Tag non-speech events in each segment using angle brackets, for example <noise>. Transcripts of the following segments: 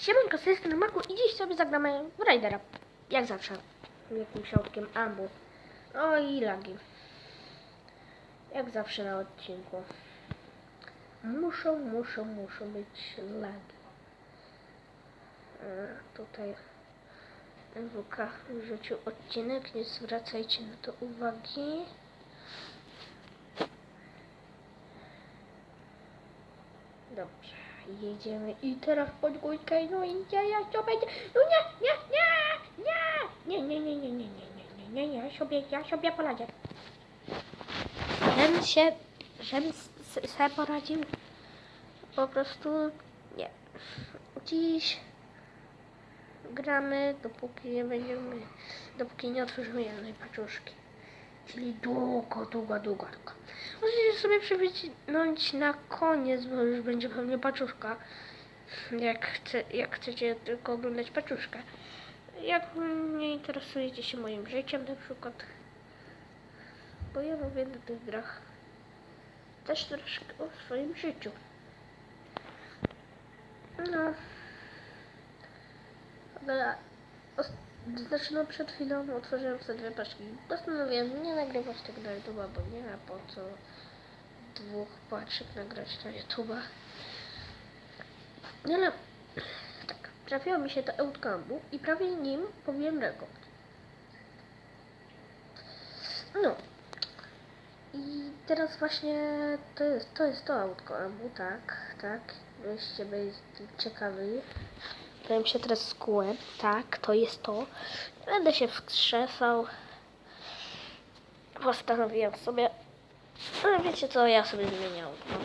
Siemanko, z tej strony Marku i dziś sobie zagramy w Raidera. Jak zawsze. Jakim środkiem ambu. O i lagi. Jak zawsze na odcinku. Muszą, muszą, muszą być lagi. E, tutaj WK wrzucił odcinek, nie zwracajcie na to uwagi. Dobrze, jedziemy i teraz pod górkę, no i ja to będzie, no nie, nie, nie, nie, nie, nie, nie, nie, nie, nie, nie, nie, ja sobie, ja sobie poradzę. Żebym się, żebym sobie poradził, po prostu nie. Dziś gramy, dopóki nie będziemy, dopóki nie otworzymy jednej paczuszki. Czyli długo, długo, długo, długo. Możecie sobie przewinąć na koniec, bo już będzie pewnie paczuszka. Jak, chce, jak chcecie tylko oglądać paczuszkę. Jak nie interesujecie się moim życiem na przykład. Bo ja mówię na tych grach też troszkę o swoim życiu. No. Os- znaczy no przed chwilą otworzyłem sobie dwie paczki. Postanowiłem nie nagrywać tego na YouTube'a, bo nie ma po co dwóch paczek nagrać na YouTube'a. No ale tak, trafiło mi się to Outcampu i prawie nim pobiłem rekord. No. I teraz właśnie to jest to, jest to Outcampu, tak, tak. Byście byli ciekawi. Powiem się teraz skułem. Tak, to jest to. Będę się wskrzesał. Postanowiłem sobie. Ale wiecie co, ja sobie zmieniał. No.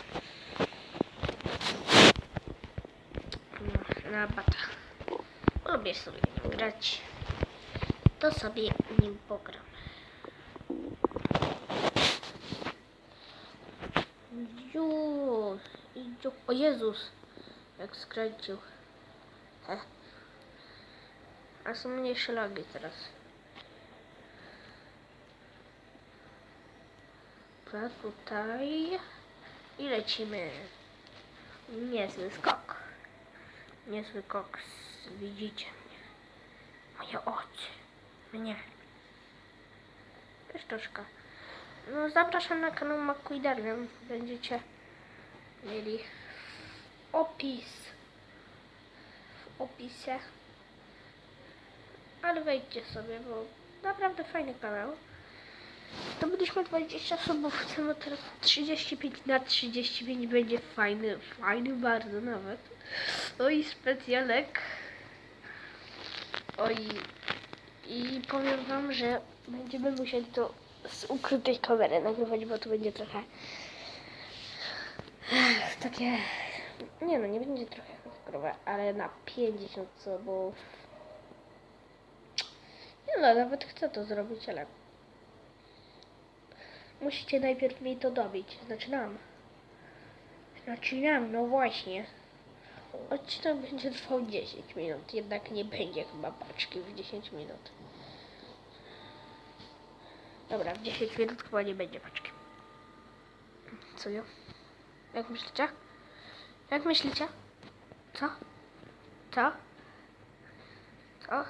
No, na bata. Lubię sobie nim grać. To sobie nim pogram. Ju, o Jezus, jak skręcił. A są mniejsze lagi teraz. Dobra, tutaj. I lecimy. Niezły skok. Niezły koks. Widzicie mnie. Moje oczy. Mnie. Troszkę. No zapraszam na kanał Maku i. Będziecie mieli opis opisie. Ale wejdźcie sobie, bo naprawdę fajny kanał. To byliśmy 20 subów, chcemy teraz 35 na 35 będzie fajny, fajny bardzo nawet. No i specjalek. Oj, i powiem wam, że będziemy musieli to z ukrytej kamery nagrywać, bo to będzie trochę takie, nie no, nie będzie trochę hardkorowe, ale na 50 subów. Nie no, nawet chcę to zrobić, ale musicie najpierw mi to dobić. Zaczynam. Zaczynam, no właśnie. Odcinek będzie trwał 10 minut, jednak nie będzie chyba paczki w 10 minut. Dobra, w 10 minut chyba nie będzie paczki. Co ja? Jak myślicie? Jak myślicie? Co? Co? Co?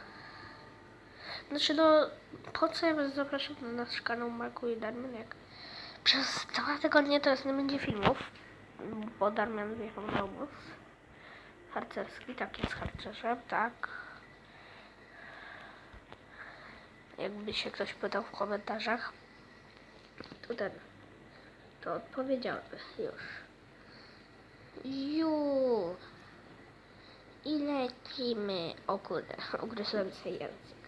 Znaczy no, po co ja was zapraszam na nasz kanał Marku i Darmian, jak przez dwa tygodnie teraz nie będzie filmów, bo Darmian wjechał na obóz harcerski, tak jest harcerzem, tak. Jakby się ktoś pytał w komentarzach, to ten, to odpowiedziałem już. Ju. I lecimy. O kurde, ugryzłem sobie język.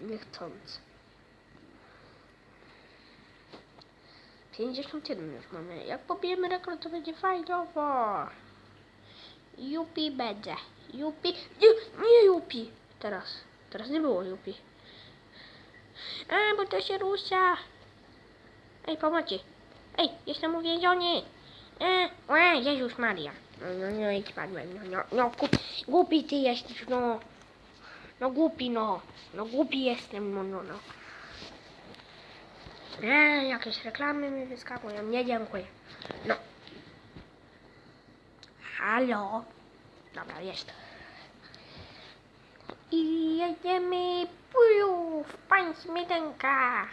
Niechcący. 51 już mamy. Jak pobijemy rekord, to będzie fajnowo. Jupi będzie. Jupi. Nie, nie Jupi. Teraz. Teraz nie było Jupi. A, bo to się rusza. Ej, pomocy. Ej, jestem uwięziony. E, e, Jezus Maria. No, no, no i spadłem. No, no, no głupi, ty jesteś, no. No głupi, no. No głupi jestem, no, no, no. E, jakieś reklamy mi wyskakują. Nie, dziękuję. No. Halo. Dobra, jest. I jedziemy puju w pań śmietanka.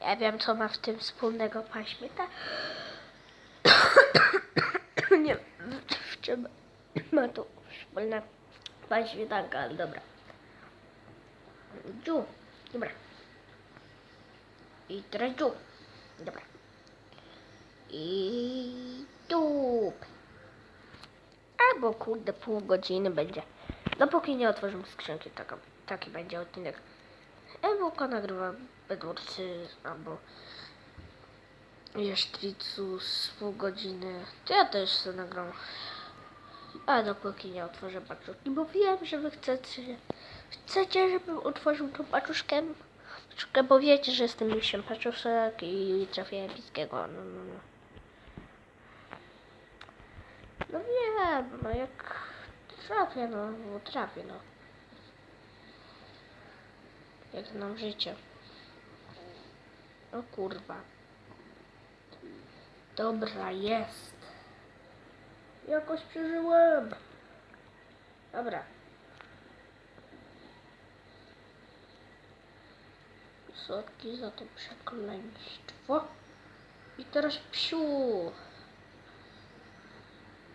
Ja wiem, co ma w tym wspólnego pan śmieta. Nie wiem, w czym <clears throat> ma to wspólne pan śmietanka, ale dobra. Dziu, dobra. I teraz dziu, dobra. I tup. Albo kurde pół godziny będzie. Dopóki nie otworzymy skrzynki, taka, taki będzie odcinek. Ewuka nagrywa Bedwórscy albo Jesztricu z pół godziny. To ja też sobie nagram. A dopóki nie otworzę paczuszki, bo wiem, że wy chcecie, chcecie, żebym otworzył tą paczuszkę. Paczuszkę, bo wiecie, że jestem misiem paczuszek i trafię epickiego. No, no, no. No wiem, no jak trafię, no, bo trafię, no. Jak nam życie. O kurwa. Dobra, jest. Jakoś przeżyłem. Dobra. Słodki za to przekleństwo. I teraz psiu.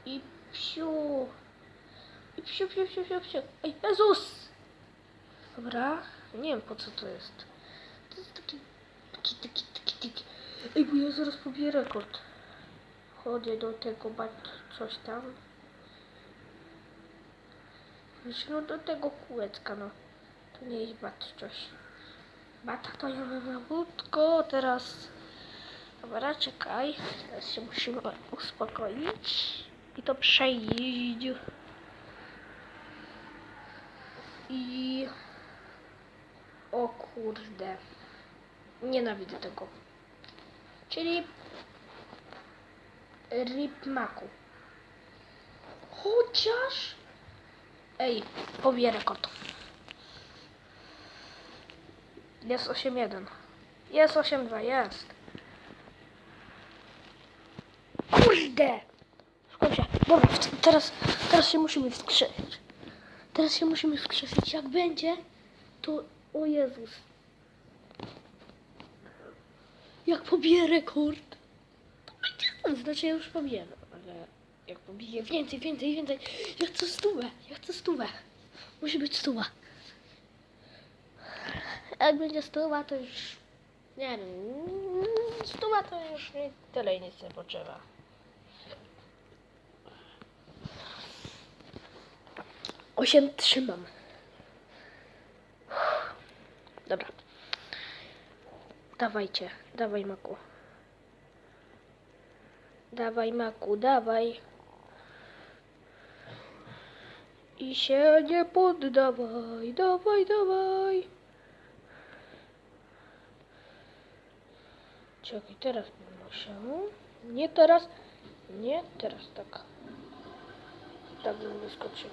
I psiu. I psiu, psiu, psiu, psiu, psiu. Ej, Jezus! Dobra, nie wiem po co to jest. To jest taki, taki, taki, taki, taki. Ej, bo ja zaraz pobiję rekord. Chodzę do tego bat coś tam. Wiesz, No do tego kółeczka, no. To nie jest bat coś. Bata to ja mam na teraz... Dobra, czekaj. Teraz się musimy uspokoić. I to przejść. I... O kurde. Nienawidzę tego. Czyli... Rip Maku. Chociaż... Ej, pobiję rekord. Jest 8-1. Jest 8-2, jest. Kurde! Szkoda się. Dobra, teraz, teraz się musimy wskrzesić. Teraz się musimy wskrzesić. Jak będzie, to... O Jezus. Jak pobiję rekord, to będzie... Znaczy ja już pobiję, ale... Jak pobiję więcej, więcej, więcej. Ja chcę stówę, ja chcę stówę. Musi być stuwa. Jak będzie stuwa, to już... Nie wiem... Stuwa to już nie tyle i nic nie potrzeba. Osiem trzymam. Dobra. Dawajcie, dawaj maku. Dawaj maku, dawaj. I się nie poddawaj, dawaj, dawaj. Czekaj, teraz bym musiał. Nie teraz, nie teraz, tak. Tak bym wyskoczył.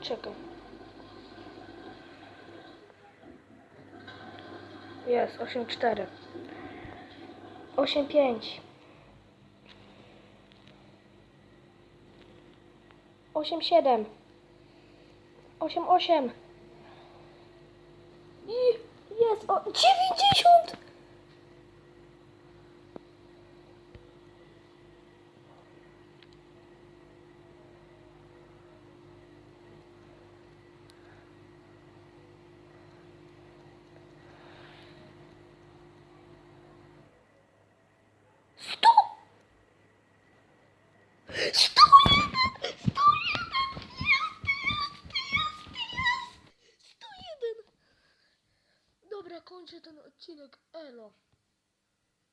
Czekaj. Jest, 8-4. 8-5. 8-7. 8-8. I jest o 90!